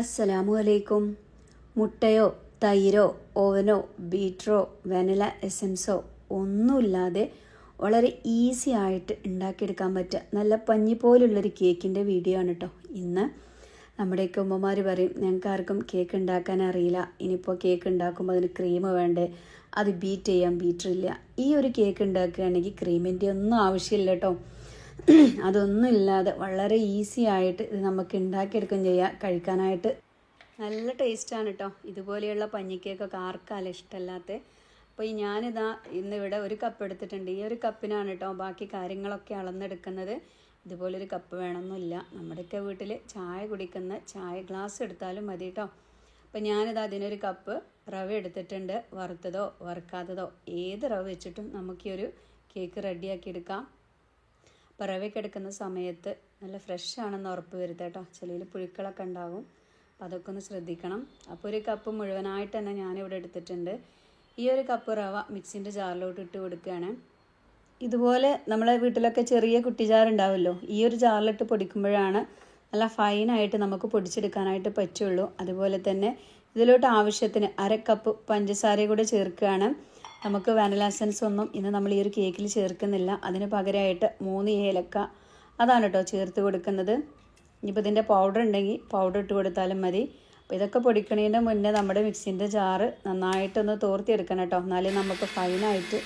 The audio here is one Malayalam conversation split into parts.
അസ്സലാമു അലൈക്കും മുട്ടയോ തൈരോ ഓവനോ ബീറ്ററോ വാനില എസൻസോ ഒന്നുമില്ലാതെ വളരെ ഈസി ആയിട്ട് ഉണ്ടാക്കിയെടുക്കാൻ പറ്റുക. നല്ല പഞ്ഞി പോലുള്ളൊരു കേക്കിന്റെ വീഡിയോ ആണ് കേട്ടോ ഇന്ന്. നമ്മുടെയൊക്കെ ഉമ്മമാർ പറയും ഞങ്ങൾക്ക് ആർക്കും കേക്ക് ഉണ്ടാക്കാൻ അറിയില്ല. ഇനിയിപ്പോൾ കേക്ക് ഉണ്ടാക്കുമ്പോൾ അതിന് ക്രീം വേണ്ടേ? അത് ബീറ്റ് ചെയ്യാൻ ബീറ്ററില്ല ഈ ഒരു കേക്ക് ഉണ്ടാക്കുകയാണെങ്കിൽ ക്രീമിന്റെ ഒന്നും ആവശ്യമില്ല കേട്ടോ അതൊന്നും ഇല്ലാതെ വളരെ ഈസി ആയിട്ട് ഇത് നമുക്ക് ഉണ്ടാക്കിയെടുക്കുകയും ചെയ്യാം കഴിക്കാനായിട്ട്. നല്ല ടേസ്റ്റാണ് കേട്ടോ ഇതുപോലെയുള്ള പഞ്ഞിക്കേക്കൊക്കെ ആർക്കാലും ഇഷ്ടമല്ലാത്ത. അപ്പോൾ ഈ ഞാനിതാ ഇന്നിവിടെ ഒരു കപ്പ് എടുത്തിട്ടുണ്ട്. ഈ ഒരു കപ്പിനാണ് കേട്ടോ ബാക്കി കാര്യങ്ങളൊക്കെ അളന്നെടുക്കുന്നത്. ഇതുപോലൊരു കപ്പ് വേണമെന്നില്ല നമ്മുടെയൊക്കെ വീട്ടിൽ ചായ കുടിക്കുന്ന ചായ ഗ്ലാസ് എടുത്താലും മതി കേട്ടോ അപ്പോൾ ഞാനിത് അതിനൊരു കപ്പ് റവ എടുത്തിട്ടുണ്ട്. വറുത്തതോ വറുക്കാത്തതോ ഏത് റവ വെച്ചിട്ടും നമുക്ക് ഈ ഒരു കേക്ക് റെഡിയാക്കി എടുക്കാം. അപ്പോൾ കിടക്കുന്ന സമയത്ത് നല്ല ഫ്രഷ് ആണെന്ന് ഉറപ്പ് വരുത്തുക കേട്ടോ. ചെളിയിൽ പുഴുക്കളൊക്കെ ഉണ്ടാകും അപ്പോൾ അതൊക്കെ ഒന്ന് ശ്രദ്ധിക്കണം. അപ്പോൾ ഒരു കപ്പ് മുഴുവനായിട്ട് തന്നെ ഞാനിവിടെ എടുത്തിട്ടുണ്ട്. ഈ ഒരു കപ്പ് റവ മിക്സിന്റെ ജാറിലോട്ട് ഇട്ട് കൊടുക്കുകയാണ്. ഇതുപോലെ നമ്മളെ വീട്ടിലൊക്കെ ചെറിയ കുട്ടി ജാർ ഈ ഒരു ജാറിലിട്ട് പൊടിക്കുമ്പോഴാണ് നല്ല ഫൈനായിട്ട് നമുക്ക് പൊടിച്ചെടുക്കാനായിട്ട് പറ്റുള്ളൂ. അതുപോലെ തന്നെ ഇതിലോട്ട് ആവശ്യത്തിന് അര കപ്പ് പഞ്ചസാര കൂടെ ചേർക്കുകയാണ്. നമുക്ക് വാനില എസൻസ് ഒന്നും ഇന്ന് നമ്മൾ ഈ ഒരു കേക്കിൽ ചേർക്കുന്നില്ല. അതിന് പകരമായിട്ട് മൂന്ന് ഏലക്ക അതാണ് കേട്ടോ ചേർത്ത് കൊടുക്കുന്നത്. ഇനിയിപ്പോൾ ഇതിന്റെ പൗഡർ ഉണ്ടെങ്കിൽ പൗഡർ ഇട്ട് കൊടുത്താലും മതി. അപ്പോൾ ഇതൊക്കെ പൊടിക്കണതിന്റെ മുന്നേ നമ്മുടെ മിക്സിന്റെ ജാറ് നന്നായിട്ടൊന്ന് തോർത്തിയെടുക്കണം കേട്ടോ. എന്നാലേ നമുക്ക് ഫൈനായിട്ട്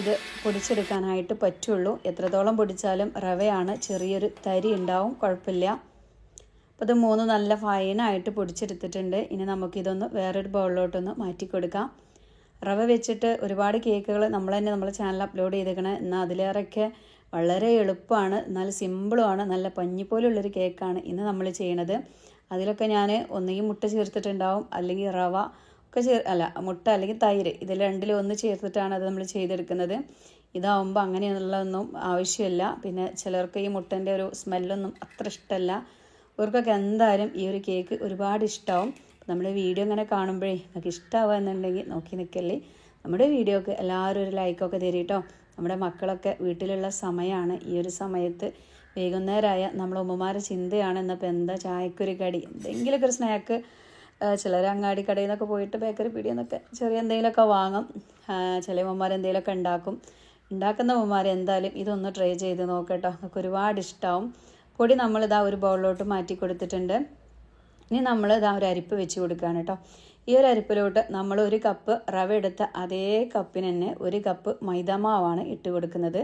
ഇത് പൊടിച്ചെടുക്കാനായിട്ട് പറ്റുള്ളൂ. എത്രത്തോളം പൊടിച്ചാലും റവയാണ്. ചെറിയൊരു തരി ഉണ്ടാവും കുഴപ്പമില്ല. അപ്പോൾ ഇത് മൂന്ന് നല്ല ഫൈനായിട്ട് പൊടിച്ചെടുത്തിട്ടുണ്ട്. ഇനി നമുക്കിതൊന്ന് വേറൊരു ബൗളിലോട്ടൊന്ന് മാറ്റി കൊടുക്കാം റവ വെച്ചിട്ട് ഒരുപാട് കേക്കുകൾ നമ്മൾ തന്നെ നമ്മളെ ചാനൽ അപ്ലോഡ് ചെയ്തേക്കണേ. എന്നാൽ അതിലേറെയൊക്കെ വളരെ എളുപ്പമാണ് നല്ല സിമ്പിളുമാണ് നല്ല പഞ്ഞി പോലുള്ളൊരു കേക്കാണ് ഇന്ന് നമ്മൾ ചെയ്യണത്. അതിലൊക്കെ ഞാൻ ഒന്നുകിൽ മുട്ട ചേർത്തിട്ടുണ്ടാവും അല്ലെങ്കിൽ റവ ഒക്കെ ചേർ അല്ല മുട്ട അല്ലെങ്കിൽ തൈര് ഇതിൽ രണ്ടിലും ഒന്ന് ചേർത്തിട്ടാണ് അത് നമ്മൾ ചെയ്തെടുക്കുന്നത്. ഇതാവുമ്പോൾ അങ്ങനെയുള്ളതൊന്നും ആവശ്യമില്ല. പിന്നെ ചിലർക്ക് ഈ മുട്ടന്റെ ഒരു സ്മെല്ലൊന്നും അത്ര ഇഷ്ടമല്ല ഇവർക്കൊക്കെ എന്തായാലും ഈ ഒരു കേക്ക് ഒരുപാട് ഇഷ്ടമാവും നമ്മുടെ വീഡിയോ ഇങ്ങനെ കാണുമ്പോഴേ നമുക്ക് ഇഷ്ടമാവുക എന്നുണ്ടെങ്കിൽ നോക്കി നിൽക്കല്ലേ നമ്മുടെ വീഡിയോക്ക് എല്ലാവരും ഒരു ലൈക്കൊക്കെ തരും കേട്ടോ നമ്മുടെ മക്കളൊക്കെ വീട്ടിലുള്ള സമയമാണ് ഈ ഒരു സമയത്ത് വൈകുന്നേരമായ നമ്മളെ ഉമ്മമാരെ ചിന്തയാണ്. എന്നപ്പോൾ എന്താ ചായക്കൊരു കടി? എന്തെങ്കിലുമൊക്കെ ഒരു സ്നാക്ക് ചിലർ അങ്ങാടി കടയിൽ നിന്നൊക്കെ പോയിട്ട് ബേക്കറി പീടിയിൽ നിന്നൊക്കെ ചെറിയ എന്തെങ്കിലുമൊക്കെ വാങ്ങും. ചില ഉമ്മമാർ എന്തെങ്കിലുമൊക്കെ ഉണ്ടാക്കും. ഉണ്ടാക്കുന്ന ഉമ്മമാർ എന്തായാലും ഇതൊന്ന് ട്രൈ ചെയ്ത് നോക്കട്ടോ നമുക്ക് ഒരുപാട് ഇഷ്ടമാവും പൊടി നമ്മളിതാ ഒരു ബൗളിലോട്ട് മാറ്റി കൊടുത്തിട്ടുണ്ട്. ഇനി നമ്മൾ ഇതാ ഒരു അരിപ്പ് വെച്ച് കൊടുക്കുകയാണ് കേട്ടോ ഈ ഒരു അരിപ്പിലോട്ട് നമ്മൾ ഒരു കപ്പ് റവ എടുത്ത അതേ കപ്പിന് തന്നെ ഒരു കപ്പ് മൈദാമാവാണ് ഇട്ട് കൊടുക്കുന്നത്.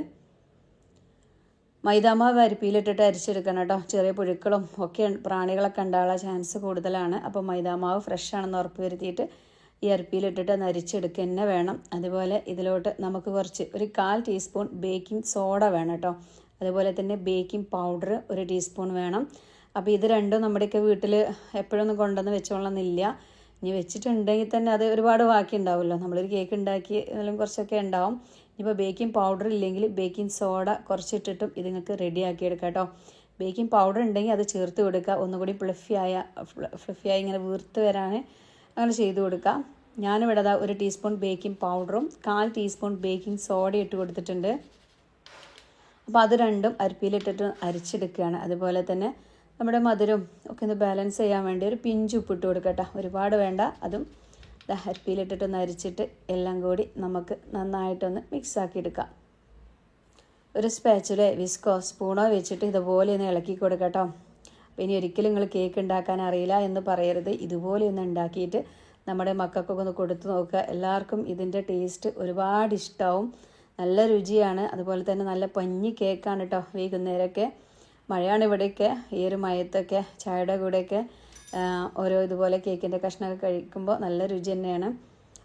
മൈദാമാവ് അരിപ്പിയിലിട്ടിട്ട് അരിച്ചെടുക്കണം കേട്ടോ ചെറിയ പുഴുക്കളും ഒക്കെ പ്രാണികളൊക്കെ ഉണ്ടാകാനുള്ള ചാൻസ് കൂടുതലാണ്. അപ്പോൾ മൈദാമാവ് ഫ്രഷ് ആണെന്ന് ഉറപ്പ് വരുത്തിയിട്ട് ഈ അരിപ്പിയിലിട്ടിട്ട് ഒന്ന് അരിച്ചെടുക്കുക തന്നെ വേണം. അതുപോലെ ഇതിലോട്ട് നമുക്ക് കുറച്ച് ഒരു കാൽ ടീസ്പൂൺ ബേക്കിംഗ് സോഡ വേണം കേട്ടോ അതുപോലെ തന്നെ ബേക്കിംഗ് പൗഡർ ഒരു ടീസ്പൂൺ വേണം. അപ്പോൾ ഇത് രണ്ടും നമ്മുടെയൊക്കെ വീട്ടിൽ എപ്പോഴൊന്നും കൊണ്ടുവന്ന് വെച്ചോളണമെന്നില്ല ഇനി വെച്ചിട്ടുണ്ടെങ്കിൽ തന്നെ അത് ഒരുപാട് ബാക്കി ഉണ്ടാവുമല്ലോ. നമ്മളൊരു കേക്ക് ഉണ്ടാക്കി എന്നാലും കുറച്ചൊക്കെ ഉണ്ടാവും. ഇനിയിപ്പോൾ ബേക്കിംഗ് പൗഡർ ഇല്ലെങ്കിൽ ബേക്കിംഗ് സോഡ കുറച്ചിട്ടിട്ടും ഇത് നിങ്ങൾക്ക് റെഡിയാക്കി എടുക്കാം കേട്ടോ. ബേക്കിംഗ് പൗഡർ ഉണ്ടെങ്കിൽ അത് ചേർത്ത് കൊടുക്കുക. ഒന്നുകൂടി ഫ്ലഫിയായ ഫ്ലഫിയായി ഇങ്ങനെ വീർത്ത് വരാൻ അങ്ങനെ ചെയ്ത് കൊടുക്കുക ഞാനിവിടെ അതാ ഒരു ടീസ്പൂൺ ബേക്കിംഗ് പൗഡറും കാൽ ടീസ്പൂൺ ബേക്കിംഗ് സോഡ ഇട്ട് കൊടുത്തിട്ടുണ്ട്. അപ്പോൾ അത് രണ്ടും അരിപ്പിയിലിട്ടിട്ട് അരിച്ചെടുക്കുകയാണ്. അതുപോലെ തന്നെ നമ്മുടെ മധുരം ഒക്കെ ഒന്ന് ബാലൻസ് ചെയ്യാൻ വേണ്ടി ഒരു പിഞ്ച് ഉപ്പിട്ട് കൊടുക്കട്ടെ. ഒരുപാട് വേണ്ട. അതും അരിപ്പിയിലിട്ടിട്ടൊന്ന് അരിച്ചിട്ട് എല്ലാം കൂടി നമുക്ക് നന്നായിട്ടൊന്ന് മിക്സ് ആക്കി എടുക്കാം. ഒരു സ്പാച്ചിലോ വിസ്കോ സ്പൂണോ വെച്ചിട്ട് ഇതുപോലെ ഒന്ന് ഇളക്കി കൊടുക്കട്ടോ. അപ്പോൾ ഇനി ഒരിക്കലും നിങ്ങൾ കേക്ക് ഉണ്ടാക്കാൻ അറിയില്ല എന്ന് പറയരുത്. ഇതുപോലെ ഒന്ന് ഉണ്ടാക്കിയിട്ട് നമ്മുടെ മക്കൾക്കൊക്കെ ഒന്ന് കൊടുത്തു നോക്കുക. എല്ലാവർക്കും ഇതിന്റെ ടേസ്റ്റ് ഒരുപാട് ഇഷ്ടമാവും നല്ല രുചിയാണ്. അതുപോലെ തന്നെ നല്ല പഞ്ഞി കേക്കാണ് കേട്ടോ വൈകുന്നേരമൊക്കെ. മഴയാണ് ഇവിടെയൊക്കെ ഈ ഒരു മയത്തൊക്കെ ചായയുടെ കൂടെയൊക്കെ ഓരോ ഇതുപോലെ കേക്കിന്റെ കഷ്ണമൊക്കെ കഴിക്കുമ്പോൾ നല്ല രുചി തന്നെയാണ്.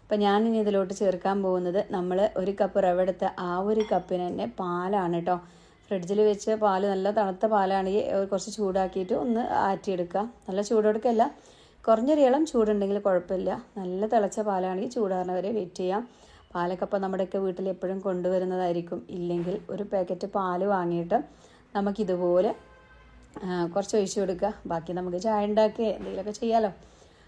അപ്പോൾ ഇനി ഇതിലോട്ട് ചേർക്കാൻ പോകുന്നത് നമ്മൾ ഒരു കപ്പ് റവ എടുത്ത ആ ഒരു കപ്പിന് തന്നെ പാലാണ് കേട്ടോ ഫ്രിഡ്ജിൽ വെച്ച് പാൽ നല്ല തണുത്ത പാലാണെങ്കിൽ കുറച്ച് ചൂടാക്കിയിട്ട് ഒന്ന് ആറ്റിയെടുക്കുക. നല്ല ചൂടെടുക്കല്ല കുറഞ്ഞൊരു ഇളം ചൂടുണ്ടെങ്കിൽ കുഴപ്പമില്ല. നല്ല തിളച്ച പാലാണെങ്കിൽ ചൂടാറുന്ന വെയിറ്റ് ചെയ്യാം. പാലൊക്കെ നമ്മുടെയൊക്കെ വീട്ടിൽ എപ്പോഴും കൊണ്ടുവരുന്നതായിരിക്കും. ഇല്ലെങ്കിൽ ഒരു പാക്കറ്റ് പാൽ വാങ്ങിയിട്ട് നമുക്കിതുപോലെ കുറച്ച് ഒഴിച്ച് കൊടുക്കുക. ബാക്കി നമുക്ക് ചായ ഉണ്ടാക്കുക എന്തെങ്കിലുമൊക്കെ ചെയ്യാമല്ലോ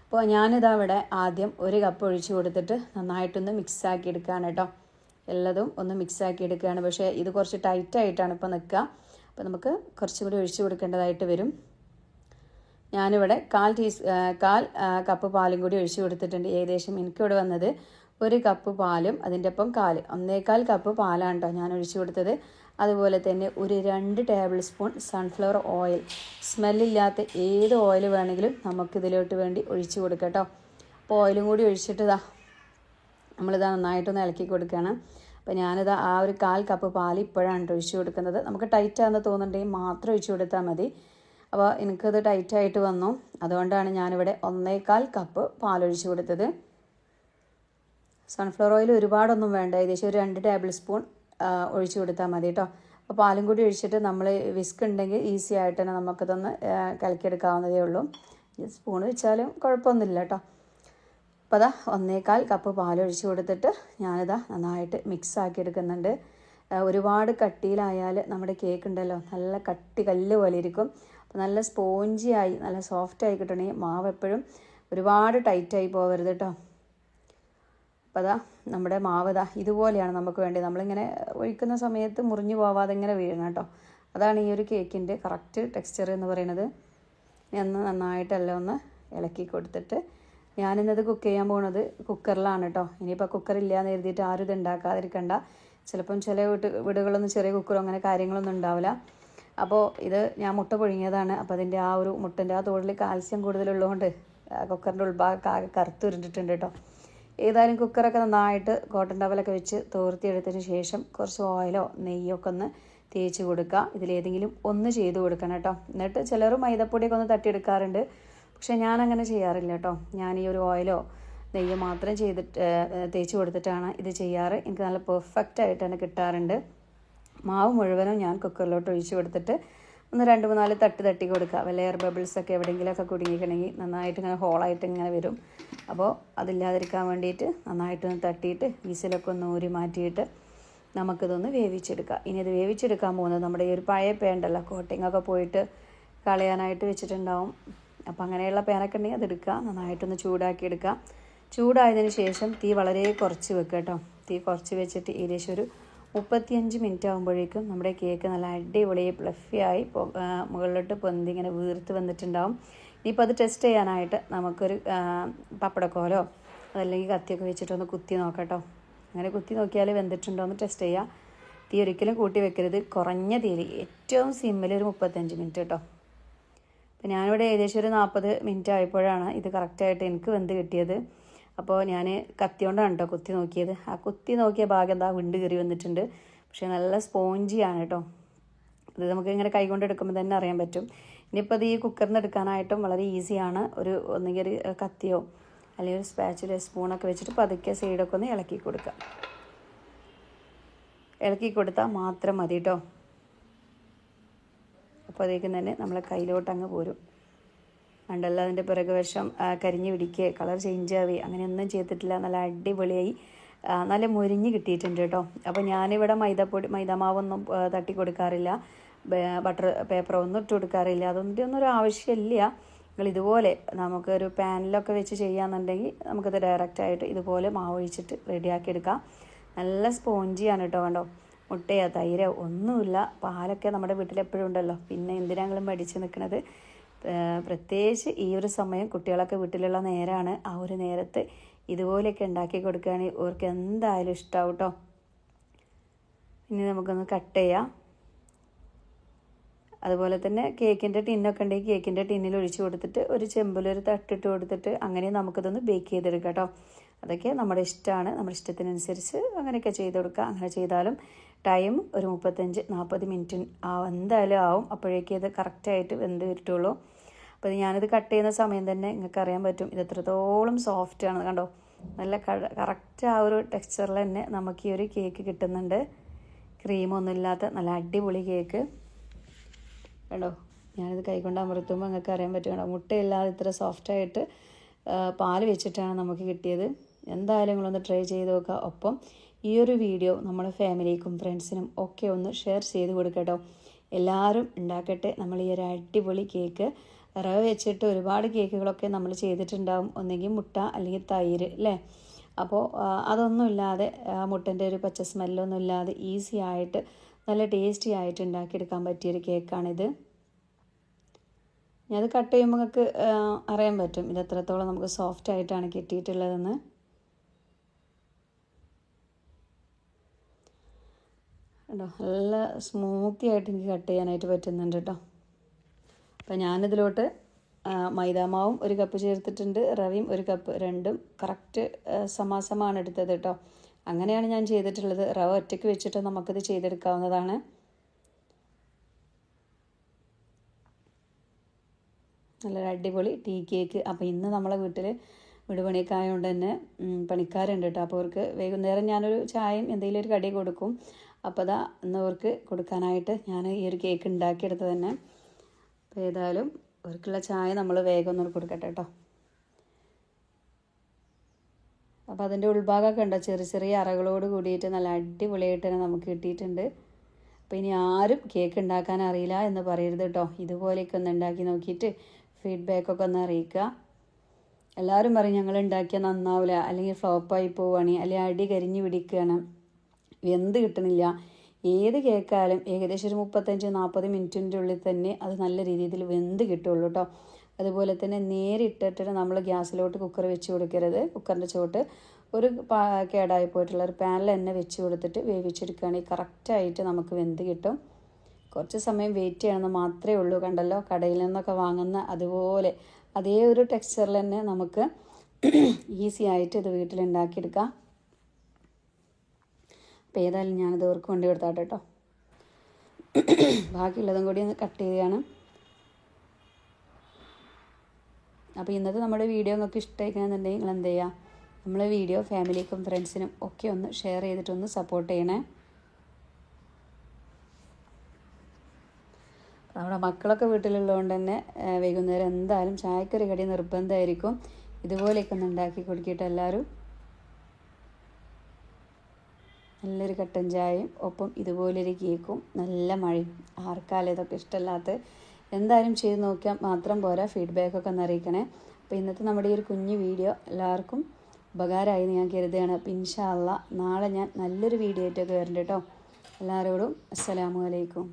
അപ്പോൾ ഞാനിതാ ഇവിടെ ആദ്യം ഒരു കപ്പ് ഒഴിച്ച് കൊടുത്തിട്ട് നന്നായിട്ടൊന്ന് മിക്സാക്കി എടുക്കുകയാണ് കേട്ടോ. എല്ലതും ഒന്ന് മിക്സാക്കി എടുക്കുകയാണ്. പക്ഷേ ഇത് കുറച്ച് ടൈറ്റായിട്ടാണ് ഇപ്പോൾ നിൽക്കുക. അപ്പോൾ നമുക്ക് കുറച്ചും കൂടി ഒഴിച്ച് കൊടുക്കേണ്ടതായിട്ട് വരും. ഞാനിവിടെ കാൽ ടീസ് കാൽ കപ്പ് പാലും കൂടി ഒഴിച്ചു കൊടുത്തിട്ടുണ്ട്. ഏകദേശം എനിക്കിവിടെ വന്നത് ഒരു കപ്പ് പാലും അതിന്റെ ഒപ്പം കാൽ. ഒന്നേകാൽ കപ്പ് പാലാണ് കേട്ടോ ഞാൻ ഒഴിച്ചു കൊടുത്തത്. അതുപോലെ തന്നെ ഒരു രണ്ട് ടേബിൾ സ്പൂൺ സൺഫ്ലവർ ഓയിൽ സ്മെല്ലില്ലാത്ത ഏത് ഓയിൽ വേണമെങ്കിലും നമുക്കിതിലോട്ട് വേണ്ടി ഒഴിച്ചു കൊടുക്കട്ടോ കേട്ടോ. അപ്പോൾ ഓയിലും കൂടി ഒഴിച്ചിട്ട് ഇതാ നമ്മളിത് നന്നായിട്ടൊന്ന് ഇളക്കി കൊടുക്കുകയാണ്. അപ്പോൾ ഞാനിത് ആ ഒരു കാൽ കപ്പ് പാൽ ഇപ്പോഴാണ് ഒഴിച്ച് കൊടുക്കുന്നത്. നമുക്ക് ടൈറ്റ് ആണെന്ന് തോന്നുന്നുണ്ടെങ്കിൽ മാത്രം ഒഴിച്ചു കൊടുത്താൽ മതി. അപ്പോൾ എനിക്കത് ടൈറ്റായിട്ട് വന്നു. അതുകൊണ്ടാണ് ഞാനിവിടെ ഒന്നേകാൽ കപ്പ് പാലൊഴിച്ചു കൊടുത്തത്. സൺഫ്ലവർ ഓയിൽ ഒരുപാടൊന്നും വേണ്ട. ഏകദേശം ഒരു രണ്ട് ടേബിൾ സ്പൂൺ ഒഴിച്ചു കൊടുത്താൽ മതി കേട്ടോ അപ്പോൾ പാലും കൂടി ഒഴിച്ചിട്ട് നമ്മൾ വിസ്ക് ഉണ്ടെങ്കിൽ ഈസി ആയിട്ട് തന്നെ നമുക്കിതൊന്ന് കലക്കിയെടുക്കാവുന്നതേ ഉള്ളൂ. സ്പൂൺ വെച്ചാലും കുഴപ്പമൊന്നുമില്ല കേട്ടോ അപ്പോൾ അതാ ഒന്നേകാൽ കപ്പ് പാൽ ഒഴിച്ച് കൊടുത്തിട്ട് ഞാനിതാ നന്നായിട്ട് മിക്സ് ആക്കി എടുക്കുന്നുണ്ട്. ഒരുപാട് കട്ടിയിലായാൽ നമ്മുടെ കേക്ക് ഉണ്ടല്ലോ നല്ല കട്ടി കല്ല് പോലെ ഇരിക്കും. അപ്പോൾ നല്ല സ്പോഞ്ചി ആയി നല്ല സോഫ്റ്റ് ആയി കിട്ടണമെങ്കിൽ മാവ് എപ്പോഴും ഒരുപാട് ടൈറ്റായി പോകരുത് കേട്ടോ അപ്പോൾ അതാ നമ്മുടെ മാവ് ഇതാ ഇതുപോലെയാണ് നമുക്ക് വേണ്ടത്. നമ്മളിങ്ങനെ ഒഴിക്കുന്ന സമയത്ത് മുറിഞ്ഞു പോവാതെ ഇങ്ങനെ വീഴണം കേട്ടോ. അതാണ് ഈ ഒരു കേക്കിന്റെ കറക്റ്റ് ടെക്സ്ചർ എന്ന് പറയുന്നത്. ഒന്ന് നന്നായിട്ടെല്ലാം ഒന്ന് ഇളക്കി കൊടുത്തിട്ട് ഞാനിന്നത് കുക്ക് ചെയ്യാൻ പോകുന്നത് കുക്കറിലാണ് കേട്ടോ. ഇനിയിപ്പോൾ കുക്കർ ഇല്ലയെന്ന് എഴുതിയിട്ട് ആരും ഇത് ഉണ്ടാക്കാതിരിക്കണ്ട ചിലപ്പം ചില വീട്ട് വീടുകളൊന്നും ചെറിയ കുക്കറോ അങ്ങനെ കാര്യങ്ങളൊന്നും ഉണ്ടാവില്ല. അപ്പോൾ ഇത് ഞാൻ മുട്ട പുഴുങ്ങിയതാണ്. അപ്പോൾ അതിന്റെ ആ ഒരു മുട്ടന്റെ ആ തോടിൽ കാൽസ്യം കൂടുതലുള്ളതുകൊണ്ട് കുക്കറിന്റെ ഉൾഭാഗം കറുത്തുരുണ്ടിട്ടുണ്ട് കേട്ടോ. ഏതായാലും കുക്കറൊക്കെ നന്നായിട്ട് കോട്ടൺ ടവലൊക്കെ വെച്ച് തോർത്തിയെടുത്തതിന് ശേഷം കുറച്ച് ഓയിലോ നെയ്യോ ഒക്കെ ഒന്ന് തേച്ച് കൊടുക്കുക. ഇതിലേതെങ്കിലും ഒന്ന് ചെയ്ത് കൊടുക്കണം കേട്ടോ. എന്നിട്ട് ചിലർ മൈദപ്പൊടിയൊക്കെ ഒന്ന് തട്ടിയെടുക്കാറുണ്ട്. പക്ഷേ ഞാൻ അങ്ങനെ ചെയ്യാറില്ല കേട്ടോ. ഞാൻ ഈ ഒരു ഓയിലോ നെയ്യോ മാത്രം ചെയ്തിട്ട് തേച്ച് കൊടുത്തിട്ടാണ് ഇത് ചെയ്യാറ്. എനിക്ക് നല്ല പെർഫെക്റ്റ് ആയിട്ട് തന്നെ കിട്ടാറുണ്ട്. മാവ് മുഴുവനും ഞാൻ കുക്കറിലോട്ട് ഒഴിച്ച് കൊടുത്തിട്ട് ഒന്ന് രണ്ട് മൂന്നാൽ തട്ടി തട്ടി കൊടുക്കുക. വല്ല എയർ ബബിൾസ് ഒക്കെ എവിടെയെങ്കിലുമൊക്കെ കുടുങ്ങിക്കണമെങ്കിൽ നന്നായിട്ട് ഇങ്ങനെ ഹോളായിട്ട് ഇങ്ങനെ വരും. അപ്പോൾ അതില്ലാതിരിക്കാൻ വേണ്ടിയിട്ട് നന്നായിട്ടൊന്ന് തട്ടിയിട്ട് വിസിലൊക്കെ ഒന്ന് ഊരി മാറ്റിയിട്ട് നമുക്കിതൊന്ന് വേവിച്ചെടുക്കാം. ഇനി ഇത് വേവിച്ചെടുക്കാൻ പോകുന്നത് നമ്മുടെ ഈ ഒരു പഴയ പേണ്ടല്ലോ കോട്ടിങ്ങൊക്കെ പോയിട്ട് കളയാനായിട്ട് വെച്ചിട്ടുണ്ടാവും. അപ്പോൾ അങ്ങനെയുള്ള പേനൊക്കെ ഉണ്ടെങ്കിൽ അതെടുക്കുക നന്നായിട്ടൊന്ന് ചൂടാക്കി എടുക്കുക. ചൂടായതിന് ശേഷം തീ വളരെ കുറച്ച് വെക്കുക കേട്ടോ. തീ കുറച്ച് വെച്ചിട്ട് ഏകദേശം ഒരു മുപ്പത്തിയഞ്ച് മിനിറ്റ് ആകുമ്പോഴേക്കും നമ്മുടെ കേക്ക് നല്ല അടിപൊളി പ്ലഫിയായി മുകളിലോട്ട് പൊന്തി ഇങ്ങനെ വീർത്ത് വന്നിട്ടുണ്ടാവും. ഇനിയിപ്പോൾ അത് ടെസ്റ്റ് ചെയ്യാനായിട്ട് നമുക്കൊരു പപ്പടക്കോലോ അതല്ലെങ്കിൽ കത്തിയൊക്കെ വെച്ചിട്ട് ഒന്ന് കുത്തി നോക്കട്ടോ. അങ്ങനെ കുത്തി നോക്കിയാൽ വെന്തിട്ടുണ്ടോ എന്ന് ടെസ്റ്റ് ചെയ്യുക തീ ഒരിക്കലും കൂട്ടി വെക്കരുത്. കുറഞ്ഞ തീയിൽ ഏറ്റവും സിമ്മിൽ ഒരു മുപ്പത്തഞ്ച് മിനിറ്റ് കേട്ടോ അപ്പം ഞാനിവിടെ ഏകദേശം ഒരു നാൽപ്പത് മിനിറ്റ് ആയപ്പോഴാണ് ഇത് കറക്റ്റായിട്ട് എനിക്ക് വെന്ത് കിട്ടിയത്. അപ്പോൾ ഞാൻ കത്തി കൊണ്ടാണ് കേട്ടോ കുത്തി നോക്കിയത്. ആ കുത്തി നോക്കിയ ഭാഗം എന്താ വിണ്ട് കയറി വന്നിട്ടുണ്ട്. പക്ഷേ നല്ല സ്പോഞ്ചിയാണ് കേട്ടോ ഇത് നമുക്ക് ഇങ്ങനെ കൈകൊണ്ട് എടുക്കുമ്പോൾ തന്നെ അറിയാൻ പറ്റും. ഇനിയിപ്പോൾ അത് ഈ കുക്കറിൽ നിന്ന് എടുക്കാനായിട്ടും വളരെ ഈസിയാണ്. ഒരു ഒന്നുകിൽ ഒരു കത്തിയോ അല്ലെങ്കിൽ ഒരു സ്പാച്ചിലോ സ്പൂണൊക്കെ വെച്ചിട്ട് പതുക്കെ സൈഡൊക്കെ ഒന്ന് ഇളക്കി കൊടുക്കുക ഇളക്കി കൊടുത്താൽ മാത്രം മതി കേട്ടോ അപ്പോൾ അതേക്കും തന്നെ നമ്മളെ കയ്യിലോട്ട് അങ്ങ് പോരും. കണ്ടല്ല അതിന്റെ പിറകു വശം കരിഞ്ഞു പിടിക്കുക കളർ ചേഞ്ച് ആവുക അങ്ങനെയൊന്നും ചെയ്തിട്ടില്ല. നല്ല അടിപൊളിയായി. നല്ല മുരിഞ്ഞ് കിട്ടിയിട്ടുണ്ട് കേട്ടോ. അപ്പോൾ ഞാനിവിടെ മൈദപ്പൊടി മൈദമാവൊന്നും തട്ടി കൊടുക്കാറില്ല ബട്ടർ പേപ്പറോ ഒന്നും ഇട്ട് കൊടുക്കാറില്ല. അതൊന്നും ഒന്നും ഒരു ആവശ്യമില്ല. നിങ്ങൾ ഇതുപോലെ നമുക്കൊരു പാനിലൊക്കെ വെച്ച് ചെയ്യാന്നുണ്ടെങ്കിൽ നമുക്കത് ഡയറക്റ്റായിട്ട് ഇതുപോലെ മാവ് ഒഴിച്ചിട്ട് റെഡിയാക്കി എടുക്കാം നല്ല സ്പോഞ്ചിയാണ് കേട്ടോ കണ്ടോ? മുട്ടയോ തൈരോ ഒന്നുമില്ല. പാലൊക്കെ നമ്മുടെ വീട്ടിൽ എപ്പോഴും ഉണ്ടല്ലോ. പിന്നെ എന്തിനാണെങ്കിലും മടിച്ച് നിൽക്കുന്നത്? പ്രത്യേകിച്ച് ഈ ഒരു സമയം കുട്ടികളൊക്കെ വീട്ടിലുള്ള നേരമാണ് ആ ഒരു നേരത്ത് ഇതുപോലെയൊക്കെ ഉണ്ടാക്കി കൊടുക്കുകയാണെങ്കിൽ അവർക്ക് എന്തായാലും ഇഷ്ടമാവും കേട്ടോ ഇനി നമുക്കൊന്ന് കട്ട് ചെയ്യാം. അതുപോലെ തന്നെ കേക്കിന്റെ ടിന്നൊക്കെ ഉണ്ടെങ്കിൽ കേക്കിന്റെ ടിന്നിൽ ഒഴിച്ച് കൊടുത്തിട്ട് ഒരു ചെമ്പിലൊരു തട്ടിട്ട് കൊടുത്തിട്ട് അങ്ങനെ നമുക്കിതൊന്ന് ബേക്ക് ചെയ്തെടുക്കാം കേട്ടോ അതൊക്കെ നമ്മുടെ ഇഷ്ടമാണ്. നമ്മുടെ ഇഷ്ടത്തിനനുസരിച്ച് അങ്ങനെയൊക്കെ ചെയ്ത് കൊടുക്കുക അങ്ങനെ ചെയ്താലും ടൈം ഒരു മുപ്പത്തഞ്ച് നാൽപ്പത് മിനിറ്റ്. എന്തായാലും ആവും. അപ്പോഴേക്കും ഇത് കറക്റ്റായിട്ട് വെന്ത് കിട്ടുള്ളൂ. അപ്പോൾ ഞാനിത് കട്ട് ചെയ്യുന്ന സമയം തന്നെ നിങ്ങൾക്ക് അറിയാൻ പറ്റും. ഇത് എത്രത്തോളം സോഫ്റ്റ് ആണ്. കണ്ടോ? നല്ല കറക്റ്റ് ആ ഒരു ടെക്സ്ചറിൽ തന്നെ നമുക്ക് ഈ ഒരു കേക്ക് കിട്ടുന്നുണ്ട്. ക്രീമൊന്നും ഇല്ലാത്ത നല്ല അടിപൊളി കേക്ക് കണ്ടോ? ഞാനിത് കൈകൊണ്ട് അമർത്തുമ്പോൾ നിങ്ങൾക്ക് അറിയാൻ പറ്റും കണ്ടോ? മുട്ടയില്ലാതെ ഇത്ര സോഫ്റ്റായിട്ട് പാൽ വെച്ചിട്ടാണ് നമുക്ക് കിട്ടിയത്. എന്തായാലും നിങ്ങളൊന്ന് ട്രൈ ചെയ്ത് നോക്കുക. ഒപ്പം ഈ ഒരു വീഡിയോ നമ്മുടെ ഫാമിലിക്കും ഫ്രണ്ട്സിനും ഒക്കെ ഒന്ന് ഷെയർ ചെയ്ത് കൊടുക്കട്ടോ എല്ലാവരും ഉണ്ടാക്കട്ടെ. നമ്മൾ ഈ ഒരു അടിപൊളി കേക്ക് റവ വെച്ചിട്ട് ഒരുപാട് കേക്കുകളൊക്കെ നമ്മൾ ചെയ്തിട്ടുണ്ടാവും. ഒന്നെങ്കിൽ മുട്ട അല്ലെങ്കിൽ തൈര് അല്ലേ അപ്പോൾ അതൊന്നുമില്ലാതെ മുട്ടന്റെ ഒരു പച്ച സ്മെല്ലൊന്നും ഇല്ലാതെ ഈസി ആയിട്ട് നല്ല ടേസ്റ്റി ആയിട്ട് ഉണ്ടാക്കിയെടുക്കാൻ പറ്റിയൊരു കേക്കാണിത്. ഞാൻ അത് കട്ട് ചെയ്യുമ്പോൾ നിങ്ങൾക്ക് അറിയാൻ പറ്റും. ഇത് എത്രത്തോളം നമുക്ക് സോഫ്റ്റ് ആയിട്ടാണ് കിട്ടിയിട്ടുള്ളതെന്ന്. കേട്ടോ നല്ല സ്മൂത്തി ആയിട്ട് എനിക്ക് കട്ട് ചെയ്യാനായിട്ട് പറ്റുന്നുണ്ട് കേട്ടോ അപ്പം ഞാനിതിലോട്ട് മൈദാമാവും ഒരു കപ്പ് ചേർത്തിട്ടുണ്ട് റവയും ഒരു കപ്പ് രണ്ടും കറക്റ്റ് സമാസമാണ് എടുത്തത് കേട്ടോ അങ്ങനെയാണ് ഞാൻ ചെയ്തിട്ടുള്ളത്. റവ ഒറ്റയ്ക്ക് വെച്ചിട്ട് നമുക്കിത് ചെയ്തെടുക്കാവുന്നതാണ്. നല്ലൊരു അടിപൊളി ടീ കേക്ക്. അപ്പോൾ ഇന്ന് നമ്മളെ വീട്ടിൽ വീടുപണിയൊക്കെ ആയതുകൊണ്ട് തന്നെ പണിക്കാരുണ്ട് കേട്ടോ അപ്പോൾ അവർക്ക് വൈകുന്നേരം ഞാനൊരു ചായയും എന്തെങ്കിലും ഒരു കടി കൊടുക്കും. അപ്പോൾ അതാ എന്നവർക്ക് കൊടുക്കാനായിട്ട് ഞാൻ ഈ ഒരു കേക്ക് ഉണ്ടാക്കിയെടുത്ത് തന്നെ. അപ്പോൾ ഏതായാലും അവർക്കുള്ള ചായ നമ്മൾ വേഗം ഒന്ന് കൊടുക്കട്ടെ കേട്ടോ. അപ്പോൾ അതിന്റെ ഉൾഭാഗമൊക്കെ ഉണ്ടോ? ചെറിയ ചെറിയ അറകളോട് കൂടിയിട്ട് നല്ല അടിപൊളിയായിട്ട് തന്നെ നമുക്ക് കിട്ടിയിട്ടുണ്ട്. അപ്പോൾ ഇനി ആരും കേക്ക് ഉണ്ടാക്കാൻ അറിയില്ല എന്ന് പറയരുത് കേട്ടോ. ഇതുപോലെയൊക്കെ ഒന്ന് ഉണ്ടാക്കി നോക്കിയിട്ട് ഫീഡ്ബാക്കൊക്കെ ഒന്ന് അറിയിക്കുക. എല്ലാവരും പറയും ഞങ്ങൾ ഉണ്ടാക്കിയാൽ നന്നാവില്ല. അല്ലെങ്കിൽ ഫ്ലോപ്പായി പോവുകയാണ്. അല്ലെങ്കിൽ അടി കരിഞ്ഞു പിടിക്കുകയാണ്. വെന്ത് കിട്ടണില്ല. ഏത് കേക്കായാലും ഏകദേശം ഒരു മുപ്പത്തഞ്ച് നാൽപ്പത് മിനിറ്റിന്റെ ഉള്ളിൽ തന്നെ അത് നല്ല രീതിയിൽ വെന്ത് കിട്ടുള്ളൂ കേട്ടോ അതുപോലെ തന്നെ നേരിട്ടിട്ട് നമ്മൾ ഗ്യാസിലോട്ട് കുക്കർ വെച്ച് കൊടുക്കരുത്. കുക്കറിന്റെ ചോട്ട് ഒരു കേടായി പോയിട്ടുള്ള ഒരു പാനിൽ തന്നെ വെച്ച് കൊടുത്തിട്ട് വേവിച്ചെടുക്കുകയാണെങ്കിൽ കറക്റ്റായിട്ട് നമുക്ക് വെന്ത് കിട്ടും. കുറച്ച് സമയം വെയിറ്റ് ചെയ്യണമെന്ന് മാത്രമേ ഉള്ളൂ കണ്ടല്ലോ. കടയിൽ നിന്നൊക്കെ വാങ്ങുന്ന അതുപോലെ അതേ ഒരു ടെക്സ്ചറിൽ തന്നെ നമുക്ക് ഈസി ആയിട്ട് ഇത് വീട്ടിൽ ഉണ്ടാക്കിയെടുക്കാം അപ്പോൾ ഏതായാലും ഞാനത് ഇവർക്ക് കൊണ്ടു കൊടുത്താട്ടെ കേട്ടോ ബാക്കിയുള്ളതും കൂടി ഒന്ന് കട്ട് ചെയ്യുകയാണ് അപ്പോൾ ഇന്നത്തെ നമ്മുടെ വീഡിയോ നിങ്ങൾക്ക് ഇഷ്ടമായിക്കണമെന്നുണ്ടെങ്കിൽ നിങ്ങൾ എന്ത് ചെയ്യുക നമ്മളെ വീഡിയോ ഫാമിലിക്കും ഫ്രണ്ട്സിനും ഒക്കെ ഒന്ന് ഷെയർ ചെയ്തിട്ടൊന്ന് സപ്പോർട്ട് ചെയ്യണേ. നമ്മുടെ മക്കളൊക്കെ വീട്ടിലുള്ളതുകൊണ്ട് തന്നെ വൈകുന്നേരം എന്തായാലും ചായക്കൊരു കടി നിർബന്ധമായിരിക്കും. ഇതുപോലെയൊക്കെ ഒന്ന് ഉണ്ടാക്കി കൊടുക്കിയിട്ട് എല്ലാവരും നല്ലൊരു കട്ടൻ ചായയും ഒപ്പം ഇതുപോലൊരു കേക്കും നല്ല മഴയും. ആർക്കാലും ഇതൊക്കെ ഇഷ്ടമല്ലാത്ത എന്തായാലും ചെയ്ത് നോക്കിയാൽ മാത്രം പോരാ ഫീഡ്ബാക്കൊക്കെ ഒന്ന് അറിയിക്കണേ. അപ്പോൾ ഇന്നത്തെ നമ്മുടെ ഈ ഒരു കുഞ്ഞു വീഡിയോ എല്ലാവർക്കും ഉപകാരമായി എന്ന് ഞാൻ കരുതുകയാണ്. അപ്പം ഇൻഷാ അള്ളാ നാളെ ഞാൻ നല്ലൊരു വീഡിയോ ആയിട്ടൊക്കെ വരുന്നുണ്ട് കേട്ടോ. എല്ലാവരോടും അസ്സലാമു അലൈക്കും.